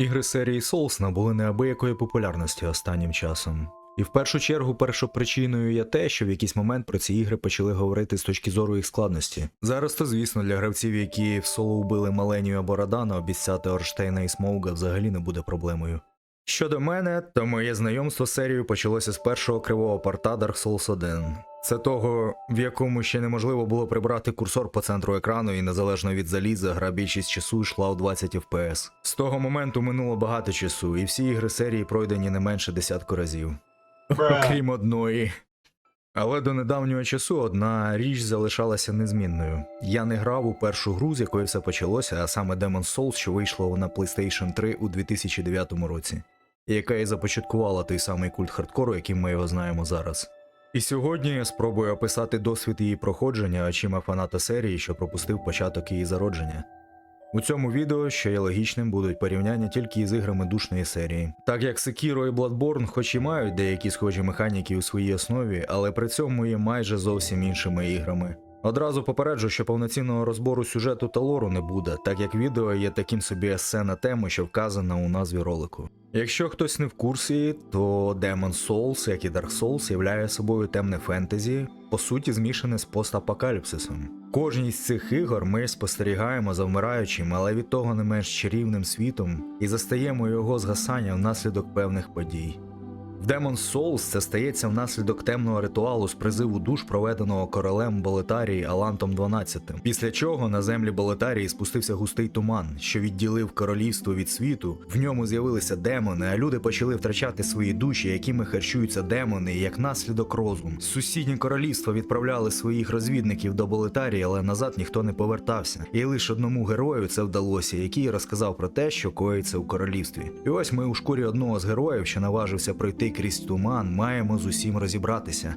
Ігри серії Souls набули неабиякої популярності останнім часом. І в першу чергу першопричиною є те, що в якийсь момент про ці ігри почали говорити з точки зору їх складності. Зараз то, звісно, для гравців, які в соло вбили Маленію або Радана, обіцяти Орштейна і Смоуга взагалі не буде проблемою. Щодо мене, то моє знайомство з серією почалося з першого кривого порта Dark Souls 1. Це того, в якому ще неможливо було прибрати курсор по центру екрану, і незалежно від заліза, гра більшість часу йшла у 20 FPS. З того моменту минуло багато часу, і всі ігри серії пройдені не менше десятку разів. Окрім одної. Але до недавнього часу одна річ залишалася незмінною. Я не грав у першу гру, з якої все почалося, а саме Demon's Souls, що вийшло на PlayStation 3 у 2009 році, яка і започаткувала той самий культ хардкору, яким ми його знаємо зараз. І сьогодні я спробую описати досвід її проходження очима фаната серії, що пропустив початок її зародження. У цьому відео, що є логічним, будуть порівняння тільки із іграми душної серії. Так як Sekiro і Bloodborne хоч і мають деякі схожі механіки у своїй основі, але при цьому є майже зовсім іншими іграми. Одразу попереджу, що повноцінного розбору сюжету та лору не буде, так як відео є таким собі есе на тему, що вказана у назві ролику. Якщо хтось не в курсі, то Demon's Souls, як і Dark Souls, являє собою темне фентезі, по суті змішане з постапокаліпсисом. Кожній з цих ігор ми спостерігаємо за вмираючим, але від того не менш чарівним світом і застаємо його згасання внаслідок певних подій. В Demon's Souls це стається внаслідок темного ритуалу з призиву душ, проведеного королем Болетарії Алантом XII, після чого на землі Болетарії спустився густий туман, що відділив королівство від світу. В ньому з'явилися демони, а люди почали втрачати свої душі, якими харчуються демони, як наслідок розум. Сусідні королівства відправляли своїх розвідників до Болетарії, але назад ніхто не повертався. І лише одному герою це вдалося, який розказав про те, що коїться у королівстві. І ось ми у шкурі одного з героїв, що наважився пройти крізь туман, маємо з усім розібратися.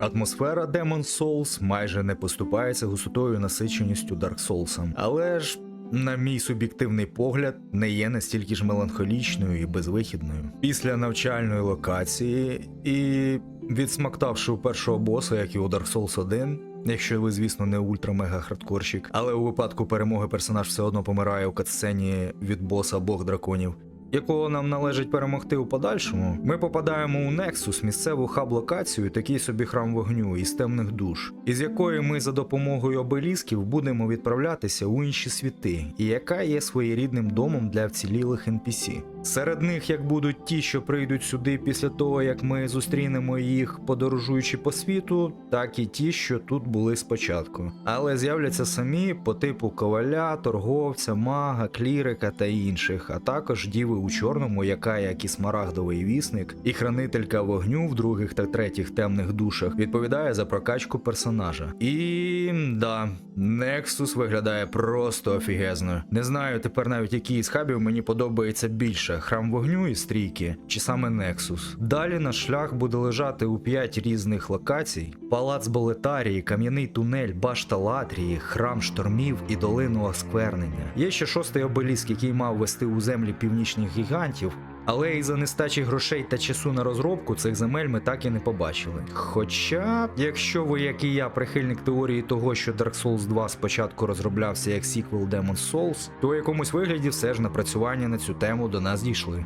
Атмосфера Demon's Souls майже не поступається густотою насиченістю Dark Souls, але ж, на мій суб'єктивний погляд, не є настільки ж меланхолічною і безвихідною. Після навчальної локації і відсмактавши у першого боса, як і у Dark Souls 1, Якщо ви, звісно, не ультра-мега хардкорщик, але у випадку перемоги персонаж все одно помирає у катсцені від боса Бог драконів, якого нам належить перемогти у подальшому, ми попадаємо у Нексус, місцеву хаб-локацію, такий собі храм вогню із темних душ, із якої ми за допомогою обелісків будемо відправлятися у інші світи, і яка є своєрідним домом для вцілілих NPC. Серед них як будуть ті, що прийдуть сюди після того, як ми зустрінемо їх, подорожуючи по світу, так і ті, що тут були спочатку. Але з'являться самі по типу коваля, торговця, мага, клірика та інших, а також діви у чорному, яка, як і смарагдовий вісник, і хранителька вогню в других та третіх темних душах, відповідає за прокачку персонажа. І да, Nexus виглядає просто офігезно. Не знаю тепер навіть який із хабів мені подобається більше: храм вогню і стрійки, чи саме Нексус. Далі наш шлях буде лежати у п'ять різних локацій: палац Болетарії, кам'яний тунель, башта Латрії, храм штормів і долину осквернення. Є ще шостий обеліск, який мав вести у землі північних гігантів. Але із за нестачі грошей та часу на розробку цих земель ми так і не побачили. Хоча, якщо ви, як і я, прихильник теорії того, що Dark Souls 2 спочатку розроблявся як сіквел Demon's Souls, то у якомусь вигляді все ж напрацювання на цю тему до нас дійшли.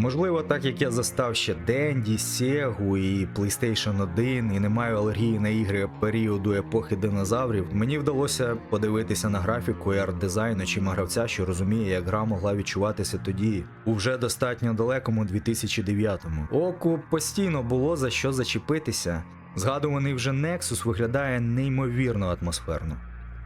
Можливо, так як я застав ще Денді, Сегу і PlayStation 1 і не маю алергії на ігри періоду епохи динозаврів, мені вдалося подивитися на графіку і арт-дизайн очима гравця, що розуміє, як гра могла відчуватися тоді, у вже достатньо далекому 2009-му. Оку постійно було за що зачепитися. Згадуваний вже Nexus виглядає неймовірно атмосферно.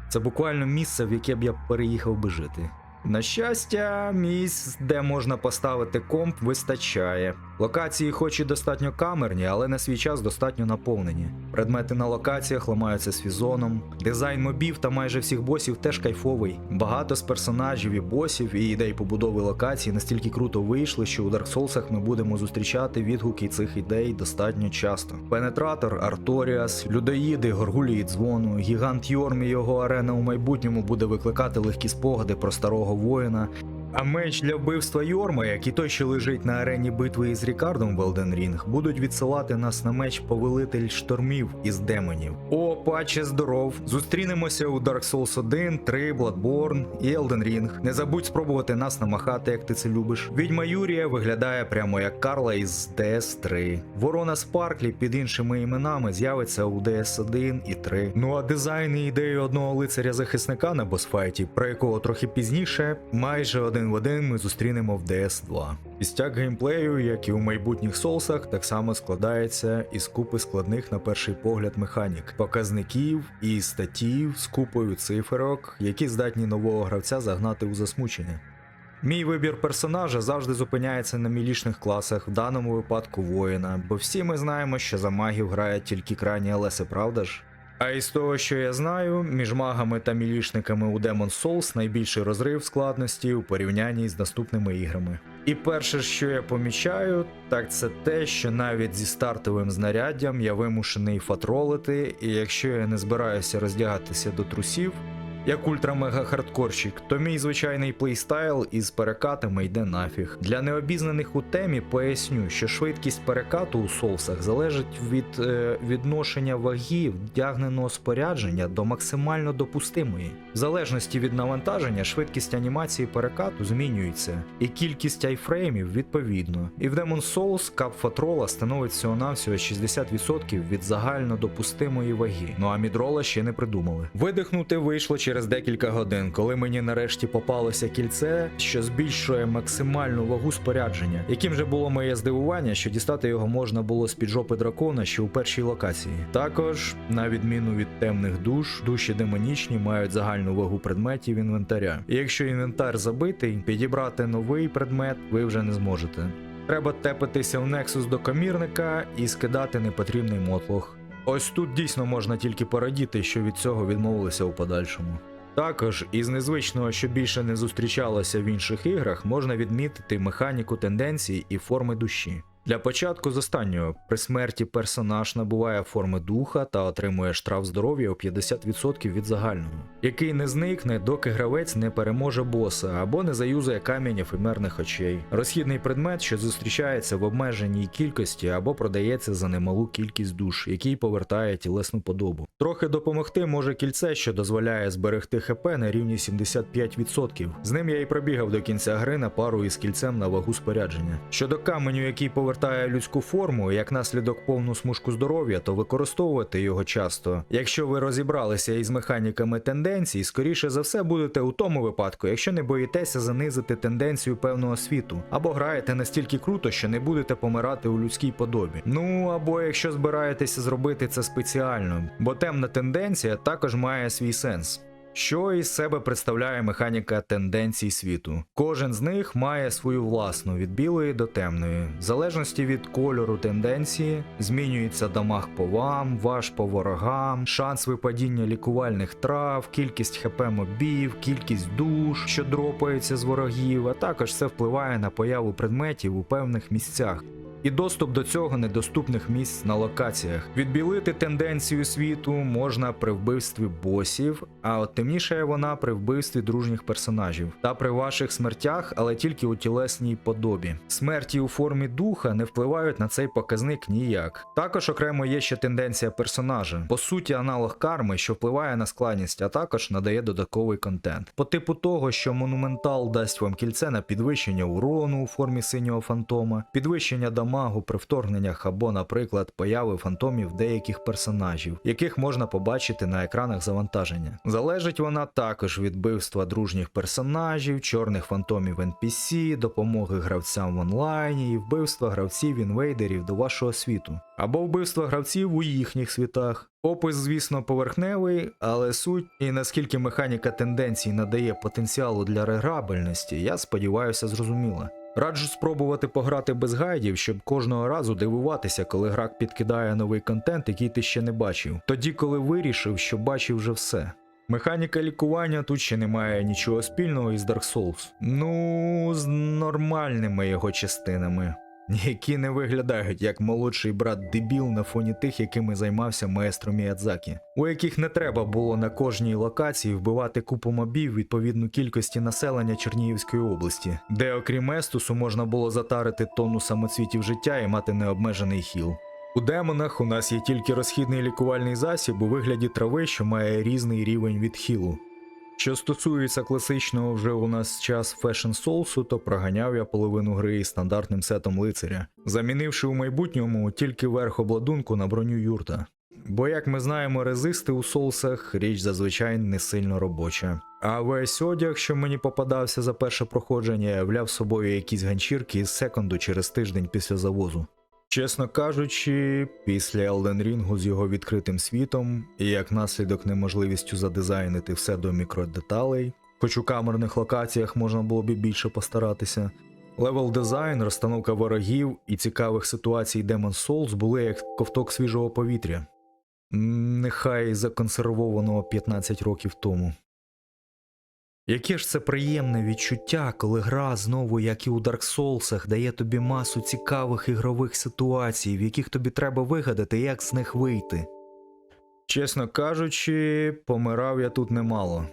Це буквально місце, в яке б я переїхав би жити. На щастя, місць, де можна поставити комп, вистачає. Локації, хоч і достатньо камерні, але на свій час достатньо наповнені. Предмети на локаціях ламаються свізоном. Дизайн мобів та майже всіх босів теж кайфовий. Багато з персонажів і босів і ідей побудови локацій настільки круто вийшли, що у Dark Souls ми будемо зустрічати відгуки цих ідей достатньо часто. Пенетратор, Арторіас, людоїди, горгулії дзвону, гігант Йорм і його арена у майбутньому буде викликати легкі спогади про старого воїна. А меч для вбивства Йорма, як і той, що лежить на арені битви із Рікардом в Elden Ring, будуть відсилати нас на меч повелитель штормів із демонів. О, паче здоров! Зустрінемося у Dark Souls 1, 3, Bloodborne і Elden Ring. Не забудь спробувати нас намахати, як ти це любиш. Відьма Юрія виглядає прямо як Карла із DS3. Ворона Спарклі під іншими іменами з'явиться у DS1 і 3. Ну а дизайн і ідею одного лицаря захисника на босфайті, про якого трохи пізніше, майже один в один ми зустрінемо в DS2. Істяк геймплею, як і у майбутніх соусах, так само складається із купи складних на перший погляд механік, показників і статів з купою циферок, які здатні нового гравця загнати у засмучення. Мій вибір персонажа завжди зупиняється на мілішних класах, в даному випадку воїна, бо всі ми знаємо, що за магів грає тільки крайні Алеси, правда ж? А із того, що я знаю, між магами та мілішниками у Demon's Souls найбільший розрив складності у порівнянні з наступними іграми. І перше, що я помічаю, так це те, що навіть зі стартовим знаряддям я вимушений фатролити, і якщо я не збираюся роздягатися до трусів, як ультра-мега-хардкорщик, то мій звичайний плейстайл із перекатами йде нафіг. Для необізнаних у темі поясню, що швидкість перекату у соусах залежить від е, відношення ваги вдягненого спорядження до максимально допустимої. В залежності від навантаження, швидкість анімації перекату змінюється, і кількість айфреймів відповідно. І в Demon's Souls кап фатрола становить всього-навсього 60% від загально допустимої ваги. Ну а мідрола ще не придумали. Видихнути вийшло через декілька годин, коли мені нарешті попалося кільце, що збільшує максимальну вагу спорядження. Яким же було моє здивування, що дістати його можна було з під жопи дракона ще у першій локації. Також, на відміну від темних душ, душі демонічні мають загальну вагу предметів інвентаря. І якщо інвентар забитий, підібрати новий предмет ви вже не зможете. Треба тепатися в Nexus до комірника і скидати непотрібний мотлох. Ось тут дійсно можна тільки порадіти, що від цього відмовилися у подальшому. Також із незвичного, що більше не зустрічалося в інших іграх, можна відмітити механіку тенденцій і форми душі. Для початку з останнього при смерті персонаж набуває форми духа та отримує штраф здоров'я у 50% від загального, який не зникне, доки гравець не переможе боса або не заюзає камінь ефемерних очей. Розхідний предмет, що зустрічається в обмеженій кількості або продається за немалу кількість душ, який повертає тілесну подобу. Трохи допомогти може кільце, що дозволяє зберегти ХП на рівні 75%. З ним я і пробігав до кінця гри на пару із кільцем на вагу спорядження. Щодо каменю, який повертає людську форму, як наслідок повну смужку здоров'я, то використовувати його часто. Якщо ви розібралися із механіками тенденцій, скоріше за все будете у тому випадку, якщо не боїтеся занизити тенденцію певного світу, або граєте настільки круто, що не будете помирати у людській подобі. Ну або якщо збираєтеся зробити це спеціально, бо темна тенденція також має свій сенс. Що із себе представляє механіка тенденцій світу? Кожен з них має свою власну від білої до темної. В залежності від кольору тенденції змінюється дамаг по вам, ваш по ворогам, шанс випадіння лікувальних трав, кількість хп мобів, кількість душ, що дропаються з ворогів, а також це впливає на появу предметів у певних місцях. І доступ до цього недоступних місць на локаціях. Відбілити тенденцію світу можна при вбивстві босів, а от темнішає вона при вбивстві дружніх персонажів та при ваших смертях, але тільки у тілесній подобі. Смерті у формі духа не впливають на цей показник ніяк. Також окремо є ще тенденція персонажа, по суті, аналог карми, що впливає на складність, а також надає додатковий контент. По типу того, що монументал дасть вам кільце на підвищення урону у формі синього фантома, підвищення дамагу при вторгненнях або, наприклад, появи фантомів деяких персонажів, яких можна побачити на екранах завантаження. Залежить вона також від вбивства дружніх персонажів, чорних фантомів NPC, допомоги гравцям в онлайні і вбивства гравців інвейдерів до вашого світу, або вбивства гравців у їхніх світах. Опис, звісно, поверхневий, але суть і наскільки механіка тенденцій надає потенціалу для реграбельності, я сподіваюся, зрозуміла. Раджу спробувати пограти без гайдів, щоб кожного разу дивуватися, коли грак підкидає новий контент, який ти ще не бачив, тоді коли вирішив, що бачив вже все. Механіка лікування тут ще не має нічого спільного із Dark Souls. Ну, з нормальними його частинами. Які не виглядають як молодший брат дебіл на фоні тих, якими займався маестро Міядзакі, у яких не треба було на кожній локації вбивати купу мобів відповідну кількості населення Чернігівської області, де окрім Естусу можна було затарити тонну самоцвітів життя і мати необмежений хіл. У демонах у нас є тільки розхідний лікувальний засіб у вигляді трави, що має різний рівень від хілу. Що стосується класичного вже у нас час фешн соусу, то проганяв я половину гри із стандартним сетом лицаря, замінивши у майбутньому тільки верх обладунку на броню юрта. Бо, як ми знаємо, резисти у соусах річ зазвичай не сильно робоча. А весь одяг, що мені попадався за перше проходження, являв собою якісь ганчірки із секунду через тиждень після завозу. Чесно кажучи, після Elden Ring з його відкритим світом і як наслідок неможливістю задизайнити все до мікродеталей, хоч у камерних локаціях можна було б більше постаратися. Левел дизайн, розстановка ворогів і цікавих ситуацій Demon's Souls були як ковток свіжого повітря. Нехай законсервованого 15 років тому. Яке ж це приємне відчуття, коли гра знову, як і у Dark Souls, дає тобі масу цікавих ігрових ситуацій, в яких тобі треба вигадати, як з них вийти. Чесно кажучи, помирав я тут немало.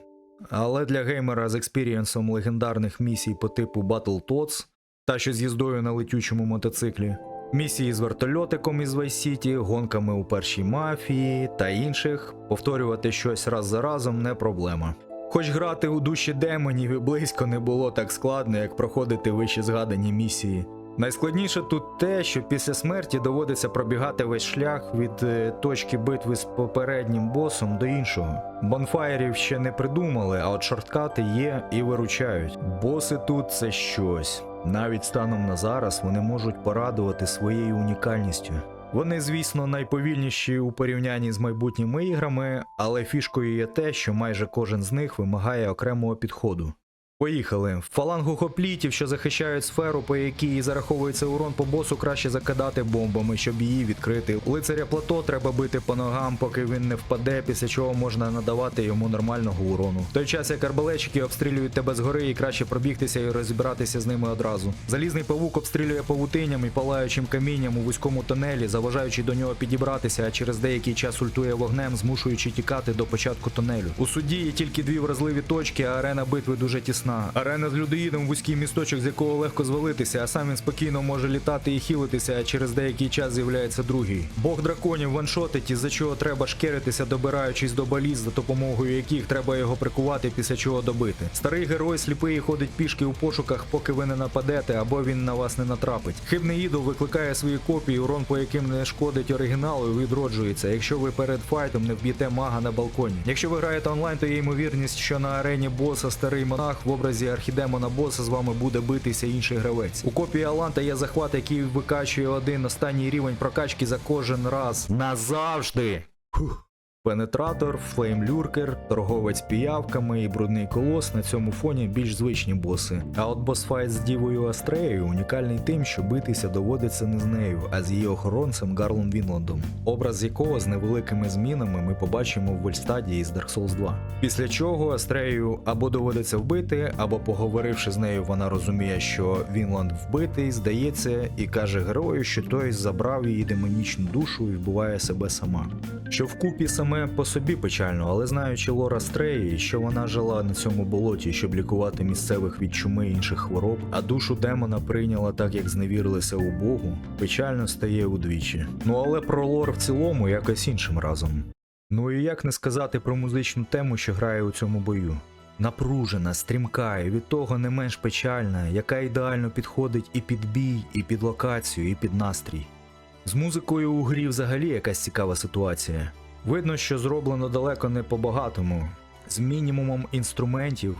Але для геймера з експірієнсом легендарних місій по типу Battletoads, та що з їздою на летючому мотоциклі, місії з вертольотиком із Vice City, гонками у першій мафії та інших, повторювати щось раз за разом не проблема. Хоч грати у душі демонів і близько не було так складно, як проходити вище згадані місії. Найскладніше тут те, що після смерті доводиться пробігати весь шлях від е, точки битви з попереднім босом до іншого. Бонфаєрів ще не придумали, а от шорткати є і виручають. Боси тут це щось. Навіть станом на зараз вони можуть порадувати своєю унікальністю. Вони, звісно, найповільніші у порівнянні з майбутніми іграми, але фішкою є те, що майже кожен з них вимагає окремого підходу. Поїхали. Фалангу хоплітів, що захищають сферу, по якій зараховується урон по босу, краще закидати бомбами, щоб її відкрити. Лицаря плато треба бити по ногам, поки він не впаде, після чого можна надавати йому нормального урону. В той час як арбалетчики обстрілюють тебе згори і краще пробігтися і розібратися з ними одразу. Залізний павук обстрілює павутинням і палаючим камінням у вузькому тунелі, заважаючи до нього підібратися, а через деякий час ультує вогнем, змушуючи тікати до початку тунелю. У суді є тільки дві вразливі точки, а арена битви дуже тісна. Арена з людоїдом вузький місточок, з якого легко звалитися, а сам він спокійно може літати і хілитися, а через деякий час з'являється другий. Бог драконів ваншотить, із-за чого треба шкеритися, добираючись до баліз, за допомогою яких треба його прикувати, після чого добити. Старий герой сліпий ходить пішки у пошуках, поки ви не нападете, або він на вас не натрапить. Хибний ідол викликає свої копії, урон по яким не шкодить оригіналу, і відроджується, якщо ви перед файтом не вб'єте мага на балконі. Якщо ви граєте онлайн, то є ймовірність, що на арені боса старий монах в образі архідемона боса з вами буде битися інший гравець. У копії Аланта є захват, який викачує один останній рівень прокачки за кожен раз. Назавжди. Фух. Пенетратор, флеймлюркер, торговець піявками і брудний колос на цьому фоні більш звичні боси. А от босфайт з Дівою Астреєю унікальний тим, що битися доводиться не з нею, а з її охоронцем Гарлом Вінландом, образ якого з невеликими змінами ми побачимо в Вольстадії з Dark Souls 2. Після чого Астрею або доводиться вбити, або поговоривши з нею, вона розуміє, що Вінланд вбитий, здається, і каже герою, що той забрав її демонічну душу і вбиває себе сама. Що вкупі саме по собі печально, але знаючи Лора Стреї, що вона жила на цьому болоті, щоб лікувати місцевих від чуми і інших хвороб, а душу демона прийняла так, як зневірилися у Богу, печально стає удвічі. Ну але про лор в цілому якось іншим разом. Ну і як не сказати про музичну тему, що грає у цьому бою. Напружена, стрімка і від того не менш печальна, яка ідеально підходить і під бій, і під локацію, і під настрій. З музикою у грі взагалі якась цікава ситуація. Видно, що зроблено далеко не по-багатому, з мінімумом інструментів,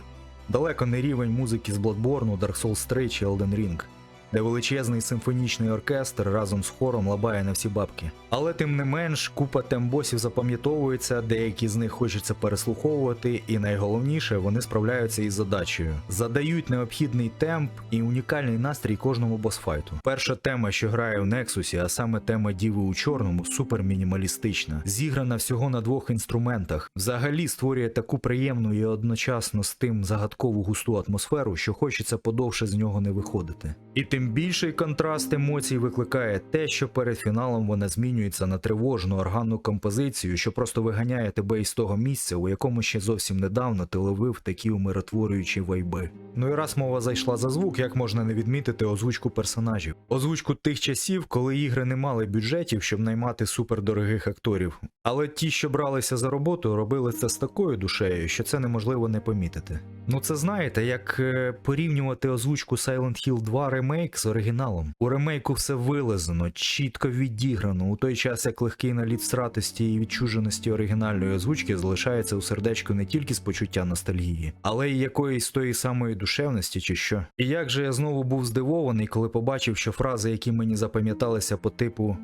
далеко не рівень музики з Bloodborne, Dark Souls 3 чи Elden Ring, де величезний симфонічний оркестр разом з хором лабає на всі бабки. Але тим не менш, купа тембосів запам'ятовується, деякі з них хочеться переслуховувати, і найголовніше, вони справляються із задачею. Задають необхідний темп і унікальний настрій кожному босфайту. Перша тема, що грає в Нексусі, а саме тема Діви у чорному, супер мінімалістична, зіграна всього на двох інструментах. Взагалі створює таку приємну і одночасно з тим загадкову густу атмосферу, що хочеться подовше з нього не виходити. І тим Тим більший контраст емоцій викликає те, що перед фіналом вона змінюється на тривожну органну композицію, що просто виганяє тебе із того місця, у якому ще зовсім недавно ти ловив такі умиротворюючі вайби. Ну і раз мова зайшла за звук, як можна не відмітити озвучку персонажів. Озвучку тих часів, коли ігри не мали бюджетів, щоб наймати супердорогих акторів. Але ті, що бралися за роботу, робили це з такою душею, що це неможливо не помітити. Ну це знаєте, як е, порівнювати озвучку Silent Hill 2 ремейк з оригіналом. У ремейку все вилизано, чітко відіграно, у той час як легкий наліт стратості і відчуженості оригінальної озвучки залишається у сердечку не тільки з почуття ностальгії, але й якоїсь тої самої душевності чи що. І як же я знову був здивований, коли побачив, що фрази, які мені запам'яталися по типу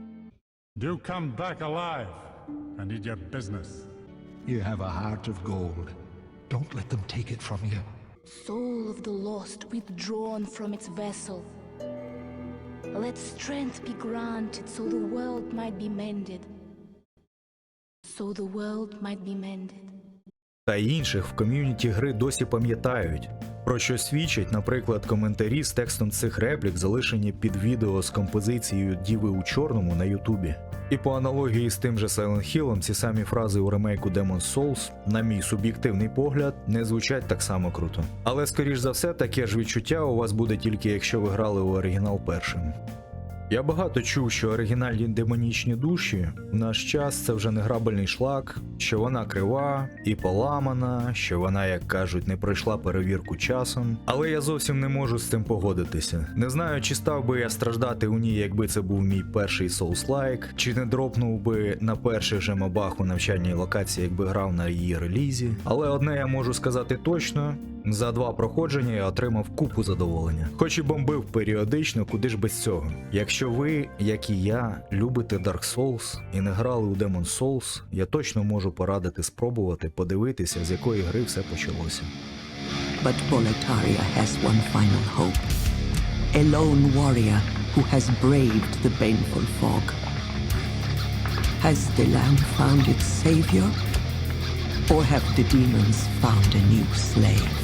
Do come back alive. I need your business. You have a heart of gold. Don't let them take it from you. Soul of the lost withdrawn from its vessel. Let strength be granted so the world might be mended. So the world might be mended. та інших в ком'юніті гри досі пам'ятають. Про що свідчать, наприклад, коментарі з текстом цих реплік, залишені під відео з композицією Діви у чорному на Ютубі. І по аналогії з тим же Silent Hill, ці самі фрази у ремейку Demon's Souls, на мій суб'єктивний погляд, не звучать так само круто. Але скоріш за все, таке ж відчуття у вас буде тільки якщо ви грали у оригінал першим. Я багато чув, що оригінальні демонічні душі в наш час це вже не грабельний шлак, що вона крива і поламана, що вона, як кажуть, не пройшла перевірку часом. Але я зовсім не можу з цим погодитися. Не знаю, чи став би я страждати у ній, якби це був мій перший Souls-like, чи не дропнув би на перших же мобах у навчальній локації, якби грав на її релізі. Але одне я можу сказати точно: за два проходження я отримав купу задоволення. Хоч і бомбив періодично, куди ж без цього. Якщо ви, як і я, любите Dark Souls і не грали у Demon Souls, я точно можу порадити спробувати подивитися, з якої гри все почалося. But Boletaria has one final hope. A lone warrior who has braved the baneful fog. Has the land found its savior? Or have the demons found a new slave?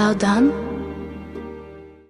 Thou done?